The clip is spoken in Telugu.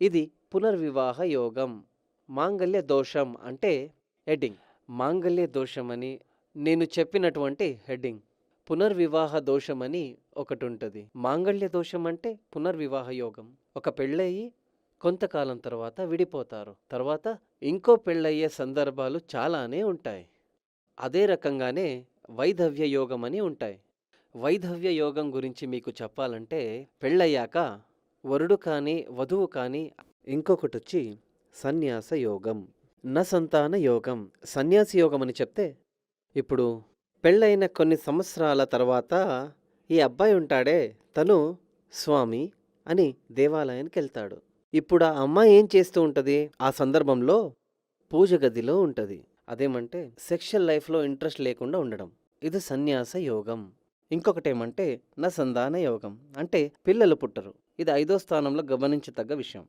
ఇది పునర్వివాహ యోగం. మాంగళ్య దోషం అంటే హెడ్డింగ్. మాంగళ్య అని నేను చెప్పినటువంటి హెడ్డింగ్. పునర్వివాహ దోషమని ఒకటి ఉంటుంది మాంగళ్య దోషం అంటే పునర్వివాహ యోగం. ఒక పెళ్ళయి కొంతకాలం తర్వాత విడిపోతారు. తర్వాత ఇంకో పెళ్ళయ్యే సందర్భాలు చాలానే ఉంటాయి. అదే రకంగానే వైధవ్య యోగం అని ఉంటాయి. వైధవ్య యోగం గురించి మీకు చెప్పాలంటే పెళ్ళయ్యాక వరుడు కానీ వధువు కానీ ఇంకొకటి వచ్చి సన్యాస యోగం. న సంతాన యోగం. సన్యాసి యోగం అని చెప్తే ఇప్పుడు పెళ్ళైన కొన్ని సంవత్సరాల తర్వాత ఈ అబ్బాయి ఉంటాడే తను స్వామి అని దేవాలయానికి వెళ్తాడు. ఇప్పుడు ఆ అమ్మాయి ఏం చేస్తూ ఉంటుంది? ఆ సందర్భంలో పూజ గదిలో ఉంటుంది. అదేమంటే సెక్షువల్ లైఫ్లో ఇంట్రెస్ట్ లేకుండా ఉండడం. ఇది సన్యాస యోగం. ఇంకొకటి ఏమంటే నా సంధాన యోగం. అంటే పిల్లలు పుట్టరు. ఇది ఐదో స్థానంలో గమనించదగ్గ విషయం.